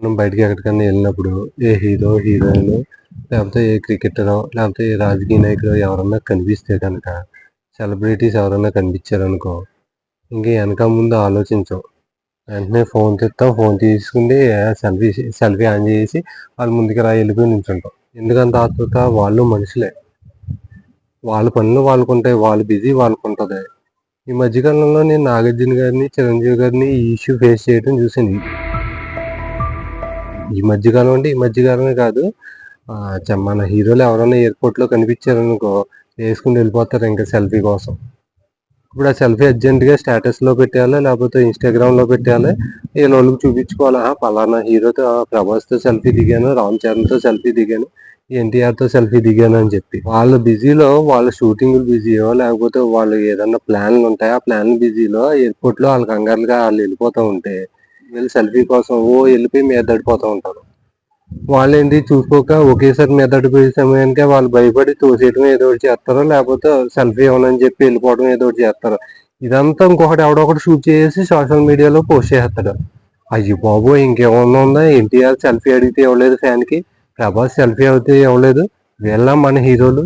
మనం బయటికి ఎక్కడికన్నా వెళ్ళినప్పుడు ఏ హీరో హీరోయిన్ లేకపోతే ఏ క్రికెటరో లేకపోతే ఏ రాజకీయ నాయకుడు ఎవరన్నా కనిపిస్తే కనుక సెలబ్రిటీస్ ఎవరన్నా కనిపించారనుకో ఇంక వెనక ముందు ఆలోచించం వెంటనే ఫోన్ తెస్తాం ఫోన్ తీసుకుని సెల్ఫీ సెల్ఫీ ఆన్ చేసి వాళ్ళ ముందుకు రా వెళ్ళిపోయి నుంచుంటాం. ఎందుకంత ఆతృత వాళ్ళు మనుషులే. వాళ్ళ పనులు వాళ్ళకు ఉంటాయి వాళ్ళు బిజీ వాళ్ళకు ఉంటుంది ఈ మధ్యకాలంలో నేను నాగార్జున గారిని చిరంజీవి గారిని ఈ ఇష్యూ ఫేస్ చేయడం చూసాను ఈ మధ్యకాలం అంటే ఈ మధ్యకాలమే కాదు. చ- మన హీరోలు ఎవరైనా ఎయిర్పోర్ట్లో కనిపించారనుకో వేసుకుని వెళ్ళిపోతారు ఇంకా సెల్ఫీ కోసం. ఇప్పుడు ఆ సెల్ఫీ అర్జెంట్గా స్టేటస్లో పెట్టాలి లేకపోతే ఇన్స్టాగ్రామ్లో పెట్టాలి ఈ వాళ్ళకి చూపించుకోవాలి పలానా హీరోతో ప్రభాస్తో ప్రభాస్తో సెల్ఫీ దిగాను రామ్ చరణ్తో సెల్ఫీ దిగాను ఎన్టీఆర్తో సెల్ఫీ దిగాను అని చెప్పి. వాళ్ళ బిజీలో వాళ్ళ షూటింగ్ బిజీయో లేకపోతే వాళ్ళు ఏదన్నా ప్లాన్లు ఉంటాయి? ఆ ప్లాన్ బిజీలో ఎయిర్పోర్ట్లో వాళ్ళ కంగారులుగా వాళ్ళు వెళ్ళిపోతూ ఉంటే వీళ్ళు సెల్ఫీ కోసం ఓ వెళ్ళిపోయి మీద పడిపోతూ ఉంటారు వాళ్ళు ఏంటి చూసుకోక ఒకేసారి మెదడిపోయే సమయానికి వాళ్ళు భయపడి తోసేయడం ఏదో ఒకటి చేస్తారు? లేకపోతే సెల్ఫీ ఇవ్వనని చెప్పి వెళ్ళిపోవడం ఏదో ఒకటి చేస్తారు? ఇదంతా ఇంకొకటి ఎవడొకటి షూట్ చేసి సోషల్ మీడియాలో పోస్ట్ చేస్తాడు. అయ్యి బాబు ఇంకేమన్నా ఉందా? ఎన్టీఆర్ సెల్ఫీ అడిగితే ఇవ్వలేదు ఫ్యాన్కి ప్రభాస్ సెల్ఫీ అయితే ఇవ్వలేదు. వీళ్ళ మన హీరోలు.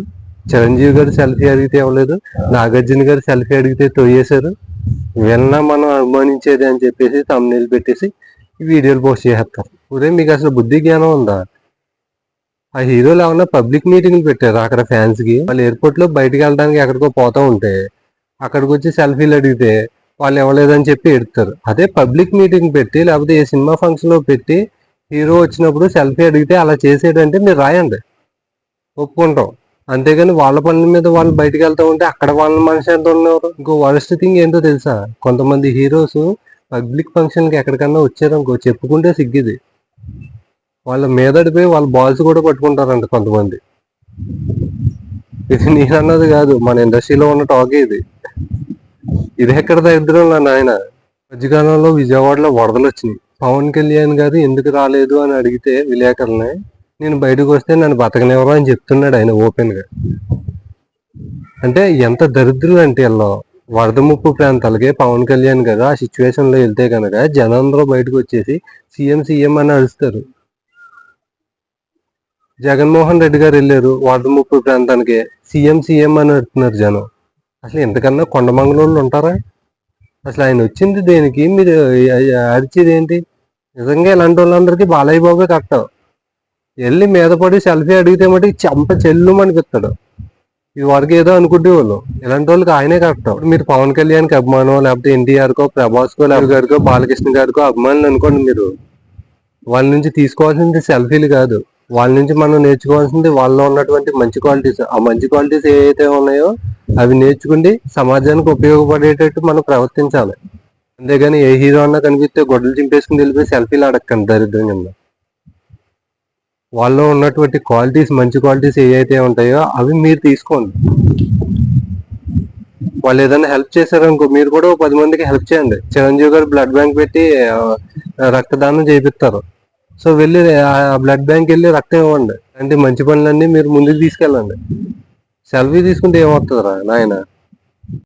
చిరంజీవి గారు సెల్ఫీ అడిగితే ఇవ్వలేదు. నాగార్జున గారు సెల్ఫీ అడిగితే తోయేశారు వీళ్ళ మనం అభిమానించేది అని చెప్పేసి తమ్ముళ్ళు పెట్టేసి వీడియోలు పోస్ట్ చేస్తారు ఉదయం మీకు అసలు బుద్ధి జ్ఞానం ఉందా? ఆ హీరోలు ఏమన్నా పబ్లిక్ మీటింగ్లు పెట్టారు అక్కడ ఫ్యాన్స్కి? వాళ్ళు ఎయిర్పోర్ట్లో బయటికి వెళ్ళడానికి ఎక్కడికో పోతా ఉంటే అక్కడికి వచ్చి సెల్ఫీలు అడిగితే వాళ్ళు ఇవ్వలేదని చెప్పి ఎడతారు అదే పబ్లిక్ మీటింగ్ పెట్టి లేకపోతే ఏ సినిమా ఫంక్షన్లో పెట్టి హీరో వచ్చినప్పుడు సెల్ఫీ అడిగితే అలా చేసేటంటే మీరు రాయండి. ఒప్పుకుంటాం. అంతేగాని వాళ్ళ పనుల మీద వాళ్ళు బయటికి వెళ్తూ ఉంటే అక్కడ వాళ్ళ మనిషి ఎంత ఉన్నారు ఇంకో వరస్ట్ థింగ్ ఏంటో తెలుసా? కొంతమంది హీరోస్ పబ్లిక్ ఫంక్షన్కి ఎక్కడికన్నా వచ్చారనుకో చెప్పుకుంటే సిగ్గిది. వాళ్ళ మీదడిపోయి వాళ్ళ బాల్స్ కూడా పట్టుకుంటారంట కొంతమంది. ఇది నేను అన్నది కాదు మన ఇండస్ట్రీలో ఉన్న టాక్ ఇది. ఇది ఎక్కడ దరిద్రం నా నాయన? మధ్యకాలంలో విజయవాడలో వరదలు వచ్చినాయి పవన్ కళ్యాణ్ గారు ఎందుకు రాలేదు అని అడిగితే విలేకరులని నేను బయటకు వస్తే నన్ను బతకనివ్వరు అని చెప్తున్నాడు ఆయన ఓపెన్గా అంటే ఎంత దరిద్రులు అంటే వీళ్ళు వరద ముప్పు ప్రాంతాలకే పవన్ కళ్యాణ్ కదా ఆ సిచ్యువేషన్లో వెళ్తే కనుక జనందరూ బయటకు వచ్చేసి సీఎం సీఎం అని అరుస్తారు. జగన్మోహన్ రెడ్డి గారు వెళ్ళారు వరద ముప్పు ప్రాంతానికి సీఎం సీఎం అని అడుగుతున్నారు జనం. అసలు ఎంతకన్నా కొండమంగళూళ్ళు ఉంటారా? అసలు ఆయన వచ్చింది దేనికి? మీరు అరిచేది ఏంటి? నిజంగా ఇలాంటి వాళ్ళందరికీ బాలయ్య బాబే కట్టావు వెళ్ళి మీద పడి సెల్ఫీ అడిగితే మటుకు చెంప చెల్లు అనిపిస్తాడు. ఇది వరకు ఏదో అనుకుంటే వాళ్ళు ఇలాంటి వాళ్ళకి ఆయనే కరెక్ట్. మీరు పవన్ కళ్యాణ్కి అభిమానం లేకపోతే ఎన్టీఆర్ కో ప్రభాస్ కో లేకపోతే గారికో బాలకృష్ణ గారికో అభిమానులు అనుకోండి మీరు. వాళ్ళ నుంచి తీసుకోవాల్సింది సెల్ఫీలు కాదు. వాళ్ళ నుంచి మనం నేర్చుకోవాల్సింది వాళ్ళలో ఉన్నటువంటి మంచి క్వాలిటీస్. ఆ మంచి క్వాలిటీస్ ఏవైతే ఉన్నాయో అవి నేర్చుకుండి సమాజానికి ఉపయోగపడేటట్టు మనం ప్రవర్తించాలి. అంతేగాని ఏ హీరో అన్నా కనిపిస్తే గొడ్డలు చింపేసుకుని వెళ్ళిపోయి సెల్ఫీలు అడగండి దరిద్రం కింద వాళ్ళలో ఉన్నటువంటి క్వాలిటీస్ మంచి క్వాలిటీస్ ఏవైతే ఉంటాయో అవి మీరు తీసుకోండి. వాళ్ళు ఏదైనా హెల్ప్ చేశారనుకో మీరు కూడా పది మందికి హెల్ప్ చేయండి. చిరంజీవి గారు బ్లడ్ బ్యాంక్ పెట్టి రక్తదానం చేపిస్తారు. సో వెళ్ళి ఆ బ్లడ్ బ్యాంక్ వెళ్ళి రక్తం ఇవ్వండి. అంటే మంచి పనులన్నీ మీరు ముందుకు తీసుకెళ్ళండి. సెల్ఫీ తీసుకుంటే ఏమవుతుందిరా నాయన?